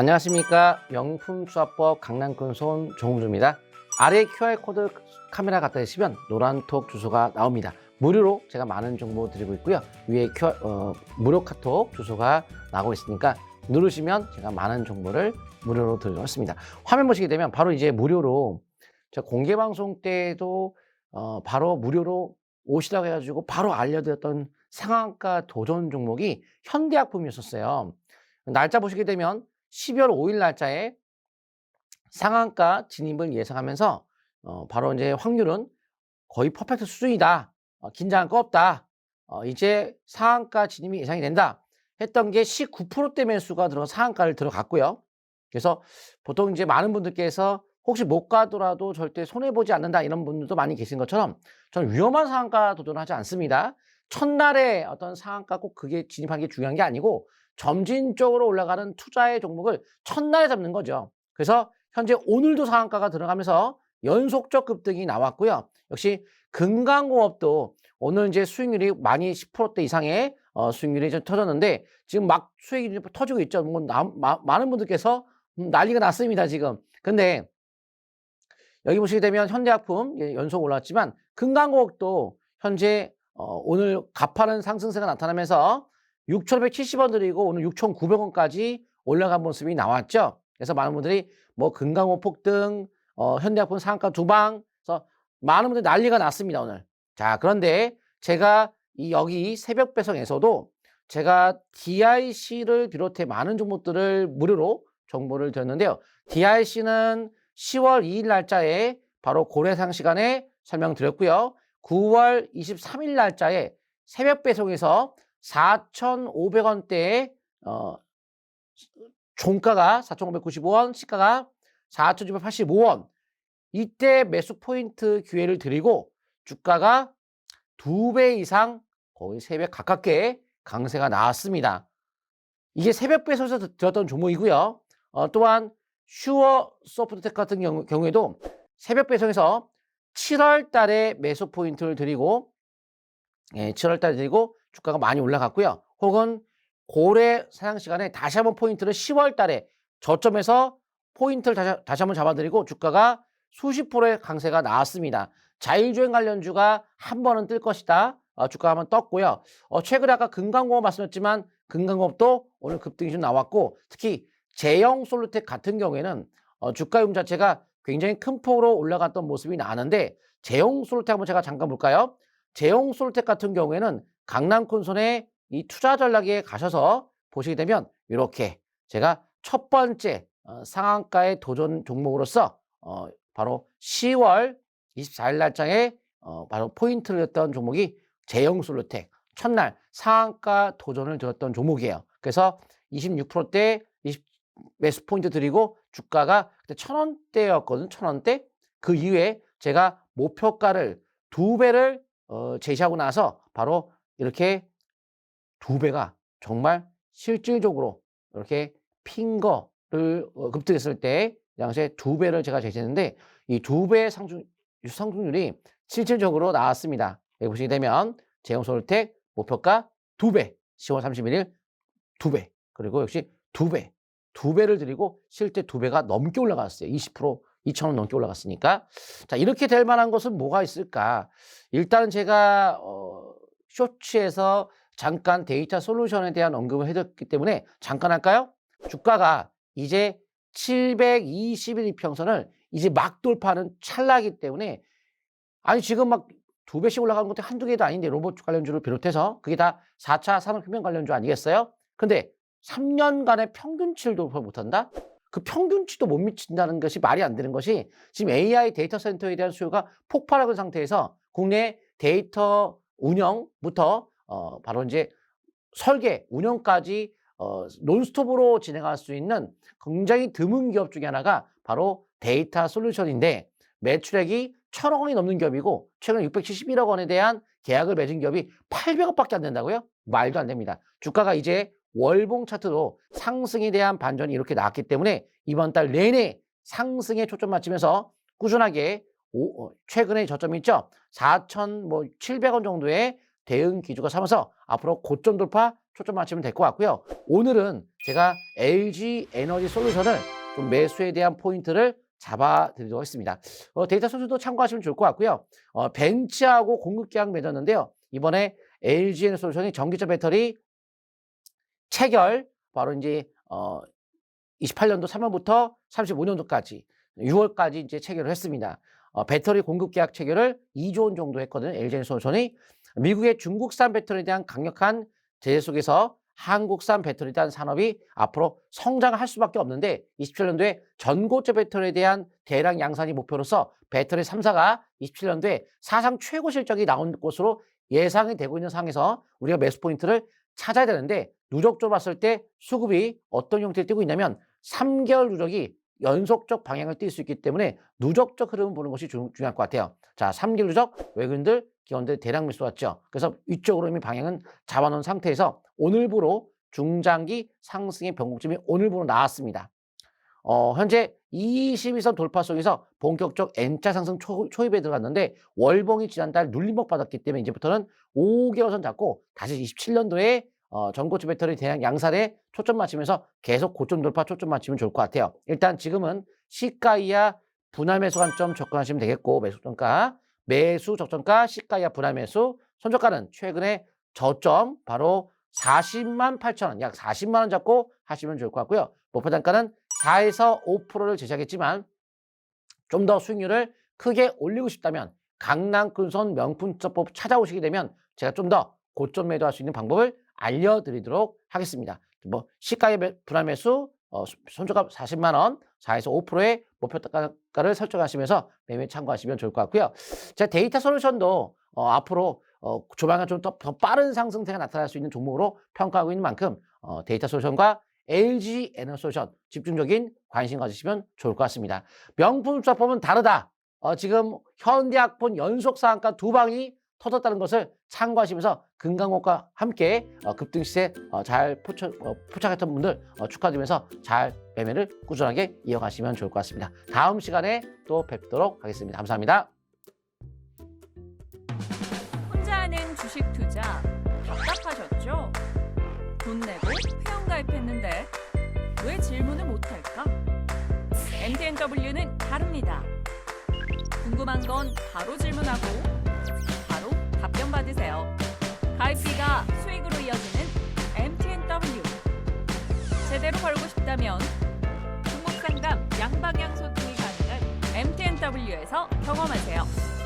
안녕하십니까. 명품 수화법 강남권 손 정우주입니다. 아래 QR코드 카메라 갖다 대시면 노란톡 주소가 나옵니다. 무료로 제가 많은 정보 드리고 있고요. 위에 QR, 어, 무료 카톡 주소가 나오고 있으니까 누르시면 제가 많은 정보를 무료로 드리고 있습니다. 화면 보시게 되면 바로 이제 무료로 제가 공개 방송 때도 어, 바로 무료로 오시라고 해가지고 바로 알려드렸던 상한가 도전 종목이 현대약품이었었어요. 날짜 보시게 되면 12월 5일 날짜에 상한가 진입을 예상하면서 어, 바로 이제 확률은 거의 퍼펙트 수준이다. 어, 긴장할 거 없다. 어, 이제 상한가 진입이 예상이 된다. 했던 게 19%대 매수가 들어가 상한가를 들어갔고요. 그래서 보통 이제 많은 분들께서 혹시 못 가더라도 절대 손해보지 않는다 이런 분들도 많이 계신 것처럼 저는 위험한 상한가 도전하지 않습니다. 첫날에 어떤 상한가 꼭 그게 진입하는 게 중요한 게 아니고 점진적으로 올라가는 투자의 종목을 첫날에 잡는 거죠. 그래서 현재 오늘도 상한가가 들어가면서 연속적 급등이 나왔고요. 역시 금강공업도 오늘 이제 수익률이 많이 10%대 이상의 어, 수익률이 좀 터졌는데 지금 막 수익이 좀 터지고 있죠. 뭐 나, 마, 많은 분들께서 음, 난리가 났습니다 지금. 근데 여기 보시게 되면 현대약품 예, 연속 올랐지만 금강공업도 현재 어, 오늘 가파른 상승세가 나타나면서 6,570원 드리고 오늘 6,900원까지 올라간 모습이 나왔죠. 그래서 많은 분들이 뭐 금강호 폭등, 어, 현대약품 상한가 두방, 그래서 많은 분들이 난리가 났습니다 오늘. 자 그런데 제가 이 여기 새벽 배송에서도 제가 DIC를 비롯해 많은 종목들을 무료로 정보를 드렸는데요. DIC는 10월 2일 날짜에 바로 고래상 시간에 설명드렸고요. 9월 23일 날짜에 새벽 배송에서 4,500원대에 어, 종가가 4,595원, 시가가 4,685원. 이때 매수 포인트 기회를 드리고 주가가 두 배 이상 거의 세 배 가깝게 강세가 나왔습니다. 이게 새벽 배송에서 들었던 종목이고요. 어, 또한 슈어 소프트텍 같은 경우, 경우에도 새벽 배송에서 7월 달에 매수 포인트를 드리고 예, 7월 달에 드리고 주가가 많이 올라갔고요. 혹은 고래 사냥 시간에 다시 한번 포인트를 10월 달에 저점에서 포인트를 다시, 다시 한번 잡아드리고 주가가 수십 프로의 강세가 나왔습니다. 자율주행 관련주가 한 번은 뜰 것이다. 어, 주가가 한번 떴고요. 어, 최근에 아까 금강공업 말씀드렸지만 금강공업도 오늘 급등이 좀 나왔고 특히 제형 솔루텍 같은 경우에는 어, 주가 음 자체가 굉장히 큰 폭으로 올라갔던 모습이 나는데 제형 솔루텍 한번 제가 잠깐 볼까요? 제형 솔루텍 같은 경우에는 강남콘손의 이 투자 전략에 가셔서 보시게 되면 이렇게 제가 첫 번째 어, 상한가의 도전 종목으로서 어, 바로 10월 24일 날짜에 어, 바로 포인트를 냈던 종목이 제형 솔루텍 첫날 상한가 도전을 들었던 종목이에요. 그래서 26%대 20 매수 포인트 드리고 주가가 그때 천 원대였거든, 천 원대. 그 이후에 제가 목표가를 두 배를 어, 제시하고 나서 바로 이렇게 두 배가 정말 실질적으로 이렇게 핀 거를 어, 급등했을 때 양세 두 배를 제가 제시했는데 이 두 배의 상승, 상승률이 실질적으로 나왔습니다. 여기 보시게 되면 제형솔텍 목표가 두 배, 10월 31일 두 배, 그리고 역시 두 배, 두 배를 드리고 실제 두 배가 넘게 올라갔어요. 20% 2,000원 넘게 올라갔으니까. 자, 이렇게 될 만한 것은 뭐가 있을까? 일단은 제가, 어, 쇼츠에서 잠깐 데이터 솔루션에 대한 언급을 해줬기 때문에 잠깐 할까요? 주가가 이제 721 이평선을 이제 막 돌파하는 찰나기 때문에 아니 지금 막 두 배씩 올라가는 것도 한두 개도 아닌데 로봇 관련주를 비롯해서 그게 다 4차 산업혁명 관련주 아니겠어요? 근데 3년간의 평균치를 돌파 못한다? 그 평균치도 못 미친다는 것이 말이 안 되는 것이 지금 AI 데이터 센터에 대한 수요가 폭발하는 상태에서 국내 데이터 운영부터 어 바로 이제 설계, 운영까지 어 논스톱으로 진행할 수 있는 굉장히 드문 기업 중에 하나가 바로 데이터 솔루션인데 매출액이 천억 원이 넘는 기업이고 최근 671억 원에 대한 계약을 맺은 기업이 800억밖에 안 된다고요? 말도 안 됩니다. 주가가 이제 월봉 차트도 상승에 대한 반전이 이렇게 나왔기 때문에 이번 달 내내 상승에 초점 맞추면서 꾸준하게 오, 어, 최근에 저점이 있죠. 4,700원 정도의 대응 기조가 삼아서 앞으로 고점 돌파 초점 맞추면 될 것 같고요. 오늘은 제가 LG 에너지 솔루션을 좀 매수에 대한 포인트를 잡아드리도록 하겠습니다. 어, 데이터 소수도 참고하시면 좋을 것 같고요. 어, 벤츠하고 공급 계약 맺었는데요. 이번에 LG 에너지 솔루션이 전기차 배터리 체결 바로 이제 어 28년도 3월부터 35년도까지 6월까지 이제 체결을 했습니다. 어, 배터리 공급 계약 체결을 2조 원 정도 했거든요. LG 솔루션이 미국의 중국산 배터리에 대한 강력한 제재 속에서 한국산 배터리에 대한 산업이 앞으로 성장할 수밖에 없는데 27년도에 전고체 배터리에 대한 대량 양산이 목표로서 배터리 3사가 27년도에 사상 최고 실적이 나온 것으로 예상이 되고 있는 상황에서 우리가 매수 포인트를 찾아야 되는데 누적적으로 봤을 때 수급이 어떤 형태를 띠고 있냐면 3개월 누적이 연속적 방향을 띌 수 있기 때문에 누적적 흐름을 보는 것이 중, 요할 것 같아요. 자, 3개월 누적 외국인들, 기관들 대량 매수 왔죠. 그래서 위쪽으로 이미 방향은 잡아놓은 상태에서 오늘부로 중장기 상승의 변곡점이 오늘부로 나왔습니다. 어, 현재 22선 돌파 속에서 본격적 N자 상승 초, 초입에 들어갔는데 월봉이 지난달 눌림목 받았기 때문에 이제부터는 5개월 선 잡고 다시 27년도에 어, 전고체 배터리 대량 양산에 초점 맞추면서 계속 고점 돌파 초점 맞추면 좋을 것 같아요. 일단 지금은 시가 이하 분할 매수 관점 접근하시면 되겠고 매수 정가, 매수 적정가, 시가 이하 분할 매수, 손절가는 최근에 저점 바로 40만 8천 원, 약 40만 원 잡고 하시면 좋을 것 같고요. 목표 단가는 4에서 5%를 제시하겠지만 좀 더 수익률을 크게 올리고 싶다면 강남근손 명품적법 찾아오시게 되면 제가 좀 더 고점 매도할 수 있는 방법을 알려드리도록 하겠습니다. 뭐 시가의 매- 분할 매수, 어, 손절가 40만 원, 4에서 5%의 목표 단가를 설정하시면서 매매 참고하시면 좋을 것 같고요. 제 데이터 솔루션도 어, 앞으로 어, 조만간 좀 더 빠른 상승세가 나타날 수 있는 종목으로 평가하고 있는 만큼 어, 데이터 솔루션과 LG 에너지 솔루션 집중적인 관심 가지시면 좋을 것 같습니다. 명품 수사법은 다르다. 어, 지금 현대학폰 연속 상한가 두 방이 터졌다는 것을 참고하시면서 금강옥과 함께 어, 급등 시세 어, 잘 포착, 어, 포착했던 분들 어, 축하드리면서 잘 매매를 꾸준하게 이어가시면 좋을 것 같습니다. 다음 시간에 또 뵙도록 하겠습니다. 감사합니다. 혼자 하는 주식 투자 답답하셨죠? 돈 내고 회원 가입했는데 왜 질문을 못할까? MTNW는 다릅니다. 궁금한 건 바로 질문하고 바로 답변 받으세요. 가입비가 수익으로 이어지는 MTNW. 제대로 벌고 싶다면 종목 상담 양방향 소통이 가능한 MTNW에서 경험하세요.